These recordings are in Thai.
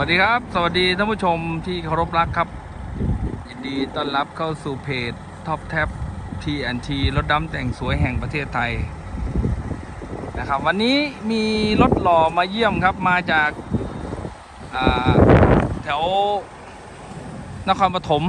วัสดีครับ สวัสดีท่านผู้ชมที่เคารพรักครับ ยินดีต้อนรับเข้าสู่เพจ Top Tab TNT รถดำแต่งสวยแห่งประเทศไทยนะครับวันนี้มีรถหล่อมาเยี่ยมครับมาจากาแถวนครปฐม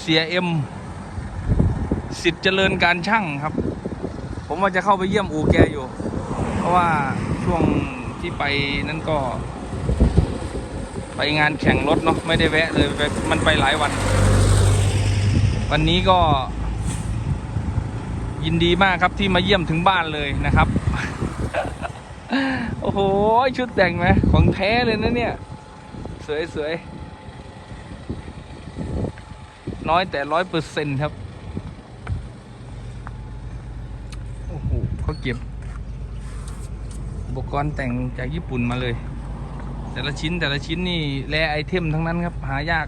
เสียเอ็มสิทธิ์เจริญการช่างครับ ผมว่าจะเข้าไปเยี่ยมอู่แกอยู่ เพราะว่าช่วง ที่ไปนั่นก็ ไปงานแข่งรถเนาะไม่ได้แวะเลยไปมันไปหลายวัน วันนี้ก็ ยินดีมากครับที่มาเยี่ยมถึงบ้านเลยนะครับ โอ้โห ชุดแต่งไหมของแท้เลยนะเนี่ย สวยสวยน้อยแต่ร้อยเปอร์เซ็นต์ครับ โอ้โหเขาเก็บ อุปกรณ์แต่งจากญี่ปุ่นมาเลย แต่ละชิ้นแต่ละชิ้นนี่แลไอเทมทั้งนั้นครับ หายาก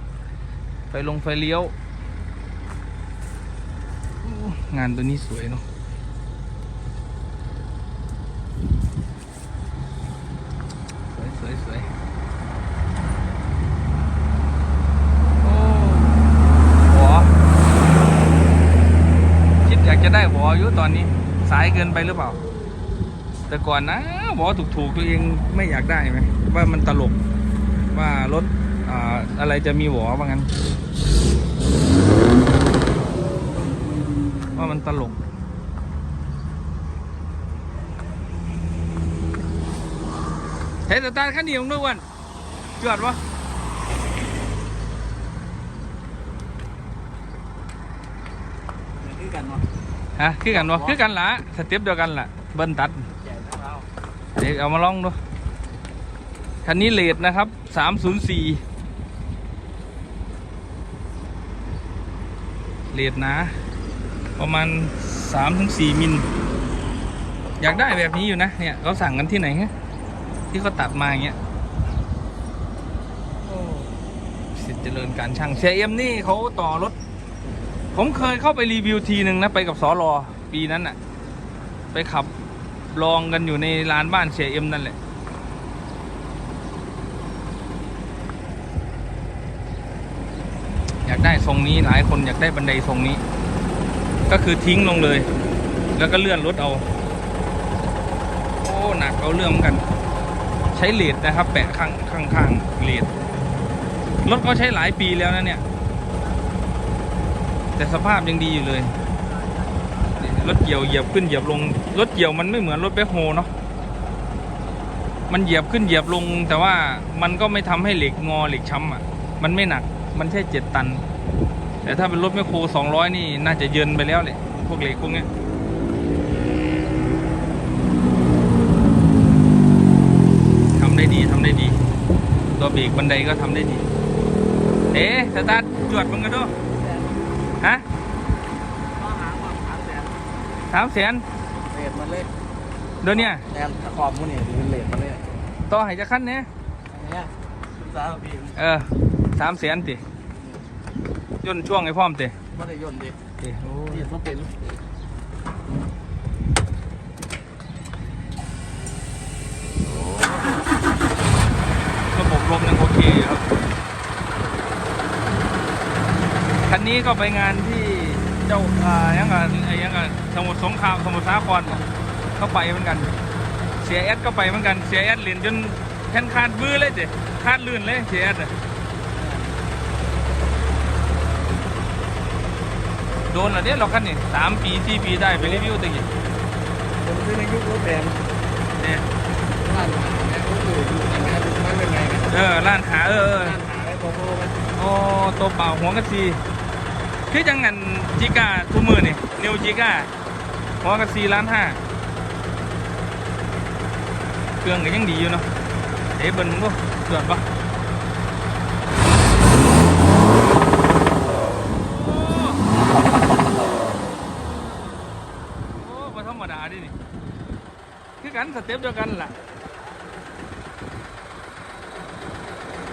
ไฟลงไฟเลี้ยว งานตัวนี้สวยเนาะสวยสวยสวยหัวคิดอยากจะได้หัวอยู่ตอนนี้ สายเกินไปหรือเปล่า แต่ก่อนนะบอกว่าถูกๆตัวเองไม่อยากได้ไหมว่ามันตลกว่ารถอ่าอะไรจะมีหวอว่างั้น ว่ามันตลกเฮ้ยแต่ตาขั้นดีของด้วยวันจวดวะคือกันเนาะฮะคือกันวะคือกันละสเต็ปเดียวกันละเบิ้ลตัดใหญ่นะเรา เดี๋ยวเอามาลองดู คันนี้เลดนะครับสามศูนย์สี่เลดนะ ประมาณสามถึงสี่มิล อยากได้แบบนี้อยู่นะ เนี่ยเขาสั่งกันที่ไหนฮะที่เขาตัดมาอย่างเงี้ยสิทธิ์เจริญการช่างเชเอ็มนี่เขาต่อรถ ผมเคยเข้าไปรีวิวทีหนึ่งนะ ไปกับสอรอปีนั้นอะไปขับ ลองกันอยู่ในร้านบ้านเสียเอ็มนั่นแหละ อยากได้ทรงนี้หลายคนอยากได้บันไดทรงนี้ ก็คือทิ้งลงเลย แล้วก็เลื่อนรถเอา โอ้หนักเอาเรื่องเหมือนกัน ใช้เลดนะครับ แปะข้างข้างข้างเลดรถเขาใช้หลายปีแล้วนะเนี่ย แต่สภาพยังดีอยู่เลย รถเกี่ยวเหยียบขึ้นเหยียบลง รถเกี่ยวมันไม่เหมือนรถแบ็คโฮเนาะมันเหยียบขึ้นเหยียบลง แต่ว่ามันก็ไม่ทำให้เหล็กงอเหล็กช้ำอะ มันไม่หนักมันแค่เจ็ดตัน แต่ถ้าเป็นรถแมคโครสองร้อยนี่น่าจะเยินไปแล้วแหละพวกเหล็กพวกเนี้ยทำได้ดีทำได้ดี ตัวเบรกบันไดก็ทำได้ดี เอ๊ะสตาร์ทจวดมึงกันด้วยฮะ ก็หางว่าหางแสน สามแสนเลดมันเลยเดี๋ยวเนี้แอนขอบมันนี่เป็นเลดมันเลยต่อให้จะขั้นเนี้ยอันเนี้ยศึกษาพี่เออสามแสนติย่นช่วงไอ้พร้อมติไม่ได้ย่นดิติโอ้ที่ต้องเป็นระบบลมยังโอเคอยู่ครับ คันนี้ก็ไปงานที่ เจ้าอ่ายังไงไอ้ยังไงสมุทรสงครามสมุทรสาครก็ไปเหมือนกัน เสียแอดก็ไปเหมือนกันเสียแอดเหรียญจนแขนขาดมือเลยติคาดลื่นเลยเสียแอดอะโดนเหรอเนี่ยเราคันนี้สามปีสี่ปีได้ไปรีวิวตะกี้ผมซื้อในยุครถแดงเนี่ยร้านหาแม่ก็อยู่อยู่ในงานมันเป็นไงนะเออร้านหาเออเออร้านหาไอ้โกโก้มันโอ้ตัวเปล่าหัวกะซี คือจังงันจิก้าทุกมือนี่นิวจิก้าหัวกะซีล้านห้าเครื่องก็ยังดีอยู่เนาะเอ๊ะเบิ้ลมึงก็เกิดปะโอ้บ่ธรรมดาดินี่คือกันสเต็ปเดียวกันล่ะ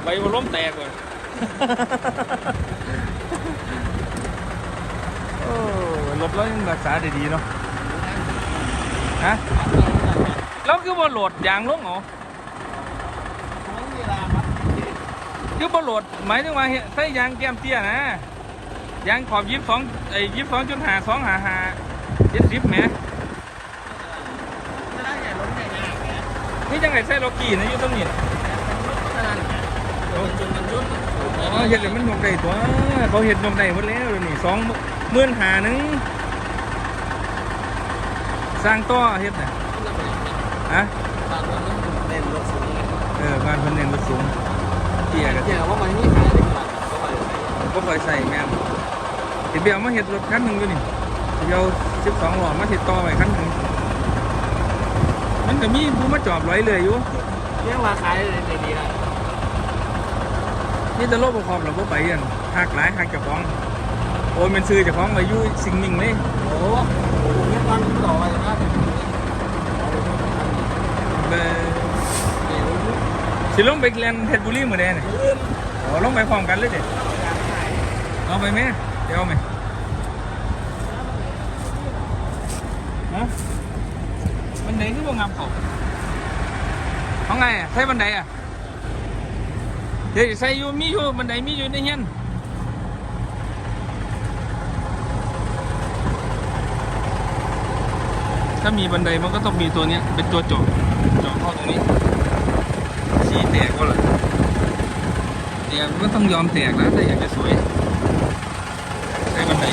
ใบบล้มแตกเลย รถเรายังรักษาได้ดีเนาะฮะแล้วคือว่าโหลดยางลงเหรอยุบบโหลดหมายถึงว่าเฮ็ดใส่ยางแก้มเตี้ยนะยางขอบยี่สิบสองไอ้ยี่สิบสองจุดห้าสองหาหาเจ็ดสิบแหมจะได้ใหญ่รถใหญ่ใหญ่แหมนี่จังไงใส่โลกี้นะอยู่ตรงนี้ขนาดแหมมันจุนมันจุนอ๋อเห็ดเลยมันยกได้ตัวเขาเห็ดยกได้หมดแล้วเดี๋ยวนี่สอง หมื่นหาหนึ่งสร้างต่อเห็ดน่ะฮะบางคนมันเล่นรถสูงเออบ้านเพิ่นเน้นรถสูงเตี้ยกันเกี่ยวว่ามันนี่ขายได้กี่บาทก็ไปเลยก็คอยใส่แม่นเห็ดเบี้ยวมาเห็ดรถคันหนึ่งอยู่นี่เดียวสิบสองหล่อมาเห็ดต่อไปคันหนึ่งมันก็มีผู้มาจอบร้อยเลยอยู่เรียกว่าขายในดีนะนี่จะโลกประกอบเราก็ไปกันหักหลายหักเจ้าของโอนเป็นซื้อเจ้าของมาอยู่สิ่งหนึ่งเลยโอ้โหเนี่ยฟังต่อไปนะเบอร์สิลงไปเรียนเพชรบุรีเหมือนเดิมโอ้ลงไปพร้อมกันเลยเด็ดเอาไปไหมเดี๋ยวเอาไหมฮะบันไดคือบ่งามเขาเขาไงอะใช้บันไดอะเดี๋ยวใส่อยู่มีอยู่บันไดมีอยู่ในเฮียน ถ้ามีบันไดมันก็ต้องมีตัวเนี้ย เป็นตัวเจาะเจาะเข้าตรงนี้สีแตกก็เลยแตกก็ต้องยอมแตกแล้วถ้าอยากจะสวย ใช้บันได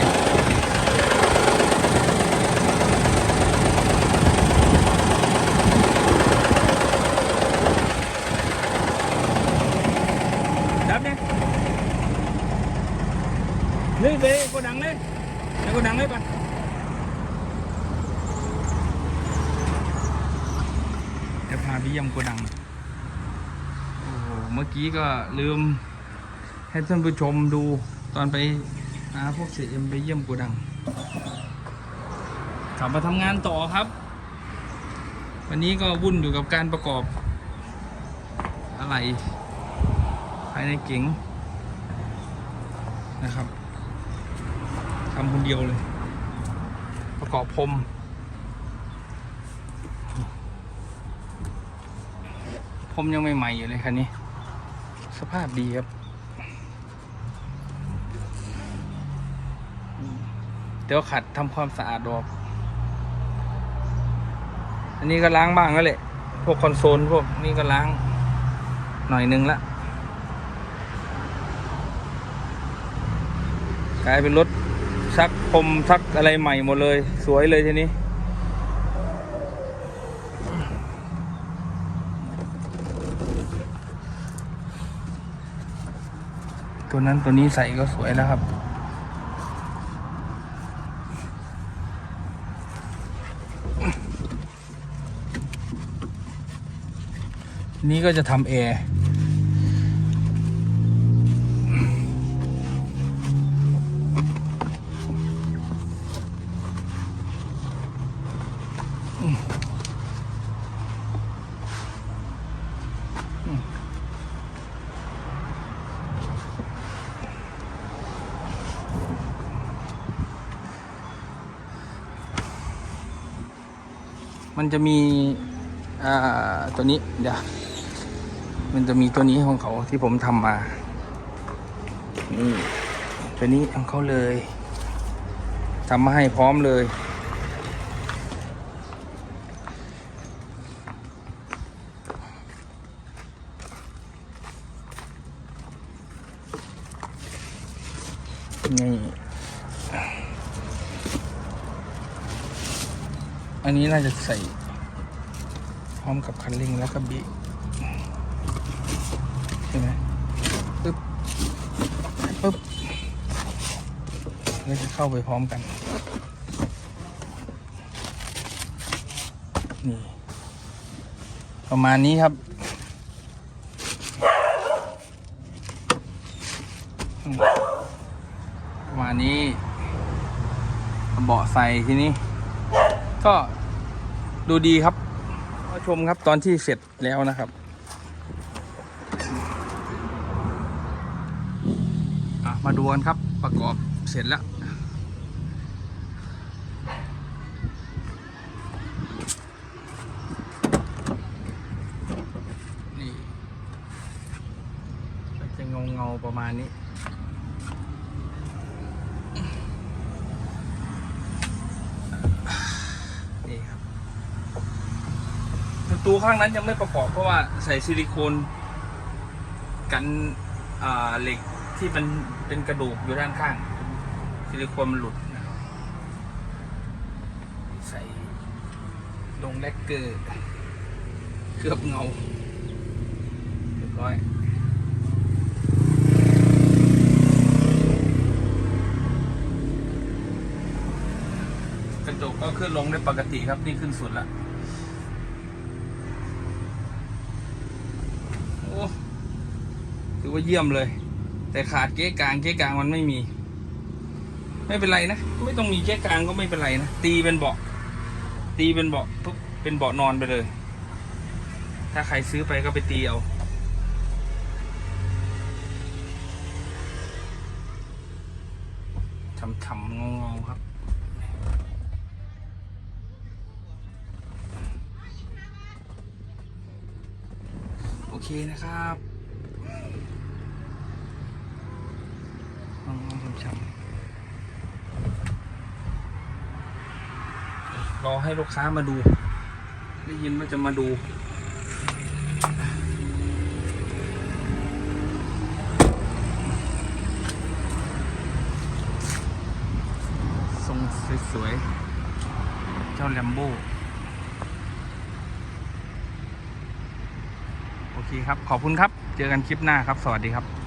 ดับเนี่ยเลยไปโกดังเลยไปโกดังเลยปะ เดี๋ยวพาไปเยี่ยมโกดัง โอ้โห เมื่อกี้ก็ลืมให้ท่านผู้ชมดูตอนไปหาพวกเสียเอ็มไปเยี่ยมโกดัง กลับมาทำงานต่อครับ วันนี้ก็วุ่นอยู่กับการประกอบ อะไร ภายในเก๋งนะครับทำคนเดียวเลย ประกอบพรม ผมยังใหม่ๆอยู่เลยคันนี้ สภาพดีครับเดี๋ยวขัดทำความสะอาดออกอันนี้ก็ล้างบ้างแล้วแหละพวกคอนโซลพวกนี้ก็ล้างหน่อยนึงละกลายเป็นรถซักพรมซักอะไรใหม่หมดเลย สวยเลยทีนี้ ตัวนั้นตัวนี้ใส่ก็สวยแล้วครับ นี้ก็จะทำแอร์ มันจะมีอ่าตัวนี้เดี๋ยวมันจะมีตัวนี้ของเขาที่ผมทำมา นี่ตัวนี้ของเขาเลยทำมาให้พร้อมเลย นี่ อั นี้น่าจะใส่ พร้อมกับคันเร่งแล้วก็บรกใช่ไหมปึ๊บปึ๊บแล้วจะเข้าไปพร้อมกัน นี่ ประมาณนี้ครับประมาณนี้เบาะใส่ทีนี้ ก็ ดูดีครับมาชมครับตอนที่เสร็จแล้วนะครับมาดูกันครับประกอบเสร็จแล้วนี่จะงงประมาณนี้ครับ ประตู ข้างนั้นยังไม่ประกอบเพราะว่าใส่ซิลิโคนกันเหล็กที่มันเป็นกระดูกอยู่ด้านข้าง ซิลิโคนมันหลุดนะครับใส่ลงแลกเกอร์เคลือบเงาเรียบร้อยกระจกก็ขึ้นลงได้ปกติครับ นี่ขึ้นสุดละ โอ้ ถือว่าเยี่ยมเลย แต่ขาดเก๊กลางเก๊กลางมันไม่มี ไม่เป็นไรนะ ไม่ต้องมีเก๊กลางก็ไม่เป็นไรนะ ตีเป็นเบาะ ตีเป็นเบาะปุ๊บเป็นเบาะนอนไปเลย ถ้าใครซื้อไปก็ไปตีเอาฉ่ำๆเงาๆครับโอเคนะครับลองลอง ช้ำรอให้ลูกค้ามาดู ได้ยินว่าจะมาดูทรงสวยๆเจ้าแลมโบโอเคครับ ขอบคุณครับ เจอกันคลิปหน้าครับ สวัสดีครับ